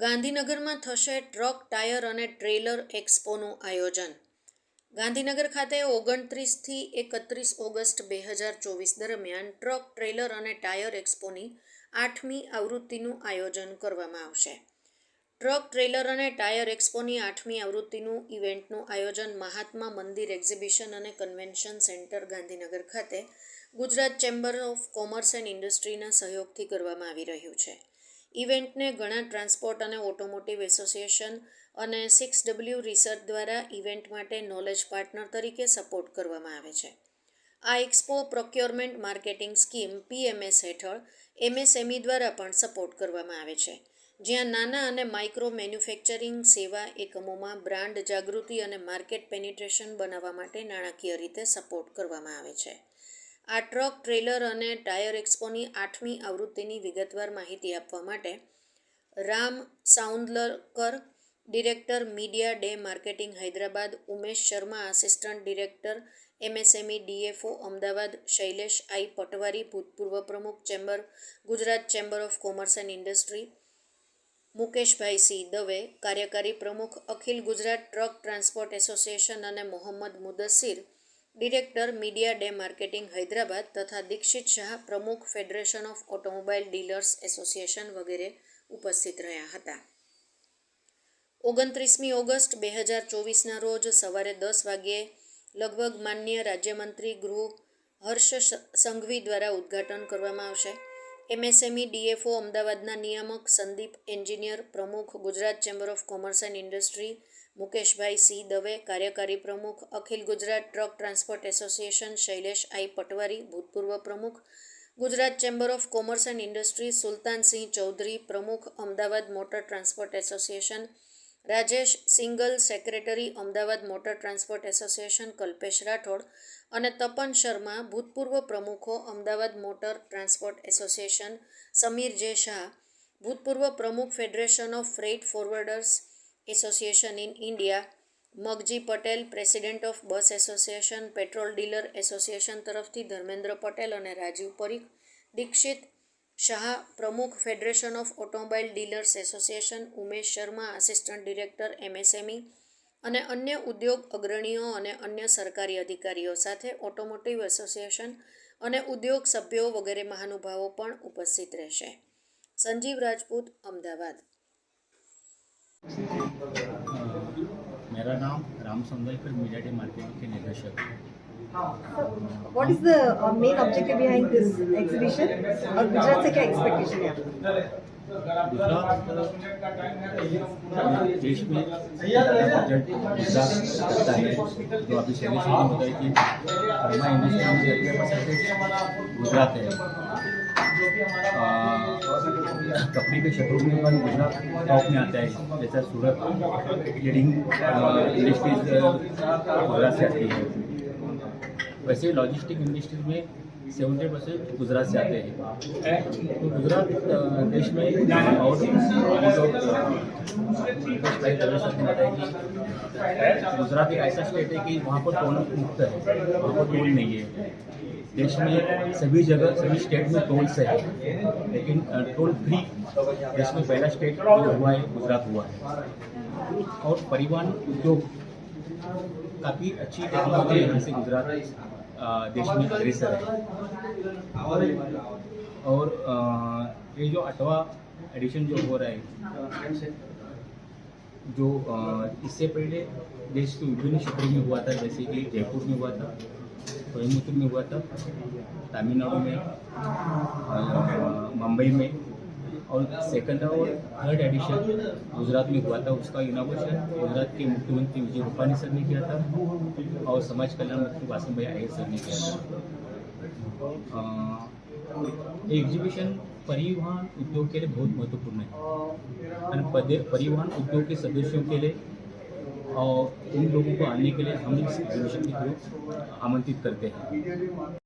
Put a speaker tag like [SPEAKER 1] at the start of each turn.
[SPEAKER 1] ગાંધીનગરમાં થશે truck, tyre અને ટ્રેલર એક્સપોનું આયોજન. ગાંધીનગર ખાતે ઓગણત્રીસથી એકત્રીસ ઓગસ્ટ બે હજાર ચોવીસ દરમિયાન ટ્રક, ટ્રેલર અને ટાયર એક્સપોની આઠમી આવૃત્તિનું આયોજન કરવામાં આવશે. ટ્રક, ટ્રેલર અને ટાયર એક્સપોની આઠમી આવૃત્તિનું ઇવેન્ટનું આયોજન મહાત્મા મંદિર એક્ઝિબિશન અને કન્વેન્શન સેન્ટર ગાંધીનગર ખાતે Gujarat chamber of commerce and ઇન્ડસ્ટ્રીના સહયોગથી કરવામાં આવી રહ્યું છે. ઇવેન્ટને ઘણા ટ્રાન્સપોર્ટ અને ઓટોમોટિવ એસોસિએશન અને સિક્સ ડબલ્યુ રિસર્ચ દ્વારા ઇવેન્ટ માટે નોલેજ પાર્ટનર તરીકે સપોર્ટ કરવામાં આવે છે. આ expo procurement marketing scheme PMS હેઠળ એમએસએમઈ દ્વારા પણ સપોર્ટ કરવામાં આવે છે. જ્યાં નાના અને માઇક્રો મેન્યુફેક્ચરિંગ સેવા એકમોમાં બ્રાન્ડ જાગૃતિ અને માર્કેટ પેનિટ્રેશન બનાવવા માટે નાણાકીય રીતે સપોર્ટ કરવામાં આવે છે. આ ટ્રક, ટ્રેલર અને ટાયર એક્સપોની આઠમી આવૃત્તિની વિગતવાર માહિતી આપવા માટે Ram Saundalkar director media day marketing Hyderabad, Umesh Sharma, assistant director MSME DFO Ahmedabad, Shailesh I Patwari ભૂતપૂર્વ પ્રમુખ chamber, Gujarat chamber of commerce and industry, Mukeshbhai Singh Dave, કાર્યકારી પ્રમુખ Akhil Gujarat truck transport association અને Mohammad Mudassir director media day marketing Hyderabad તથા દીક્ષિત શાહ પ્રમુખ federation of automobile dealers association વગેરે ઉપસ્થિત રહ્યા હતા. ઓગણત્રીસમી ઓગસ્ટ બે હજાર ચોવીસના રોજ સવારે દસ વાગ્યે લગભગ માન્ય રાજ્યમંત્રી ગૃહ હર્ષ સંઘવી દ્વારા ઉદ્ઘાટન કરવામાં આવશે. એમએસએમઈ ડીએફઓ અમદાવાદના નિયામક સંદીપ એન્જિનિયર, પ્રમુખ Gujarat chamber of commerce and industry Mukeshbhai C. Dave, કાર્યકારી પ્રમુખ, Akhil Gujarat truck transport association, Shailesh I. Patwari, ભૂતપૂર્વ પ્રમુખ, Gujarat chamber of commerce and industry Sultansinh Chaudhary, પ્રમુખ, Ahmedabad motor transport association, Rajesh Singal, secretary, Ahmedabad motor transport association, Kalpesh Rathod અને તપન શર્મા, ભૂતપૂર્વ પ્રમુખો, Ahmedabad motor transport association, Sameer J. Shah, ભૂતપૂર્વ પ્રમુખ, federation of freight forwarders association in India મગજી Patel president of bus association petrol dealer association તરફથી ધર્મેન્દ્ર પટેલ અને રાજીવ પરીખ, દીક્ષિત શાહ, પ્રમુખ federation of automobile dealers association Umesh Sharma assistant director MSME અને અન્ય ઉદ્યોગ અગ્રણીઓ અને અન્ય સરકારી અધિકારીઓ સાથે ઓટોમોટિવ એસોસિએશન અને ઉદ્યોગ સભ્યો વગેરે મહાનુભાવો પણ ઉપસ્થિત રહેશે. સંજીવ રાજપૂત, અમદાવાદ.
[SPEAKER 2] मेरा नाम Ram Sandalkar media day marketing के निदेशक
[SPEAKER 3] what is the main objective behind this exhibition और गुजरात से क्या एक्सपेक्टेशन है?
[SPEAKER 2] गुजरात देश में जो अभी सेलिब्रेशन होता है कि हमारा इंडस्ट्री में गुजरात है। कपड़े के क्षेत्रों में पर गुजरात टॉप में आता है, जैसा सूरत लीडिंग इंडस्ट्रीज़ गुजरात से आती है। वैसे लॉजिस्टिक इंडस्ट्रीज़ में सेवेंटी परसेंट गुजरात से आते हैं। तो गुजरात देश में और गुजरात एक ऐसा स्टेट है कि वहाँ पर टोल मुक्त है वहाँ पर टोल नहीं है। देश में सभी जगह सभी स्टेट में टोल से है लेकिन टोल फ्री देश में पहला स्टेट जो हुआ है गुजरात हुआ है। और परिवहन उद्योग काफ़ी अच्छी टेक्नोलॉजी है से गुजरात। देश में है और ये जो अठवा एडिशन जो हो रहा है, जो इससे पहले देश के विभिन्न क्षेत्रों में हुआ था, जैसे कि जयपुर में हुआ था कोयम्बतूर में हुआ था, तमिलनाडु में मुंबई में और सेकंड और थर्ड एडिशन गुजरात में हुआ था, उसका इनोवेशन गुजरात के मुख्यमंत्री विजय रूपानी सर ने किया था और समाज कल्याण मंत्री वासम भाई आयर सर ने किया था। एग्जीबिशन परिवहन उद्योग के लिए बहुत महत्वपूर्ण है। परिवहन उद्योग के सदस्यों के लिए और उन लोगों को आने के लिए हम इस एग्जीबिशन के थ्रू आमंत्रित करते हैं।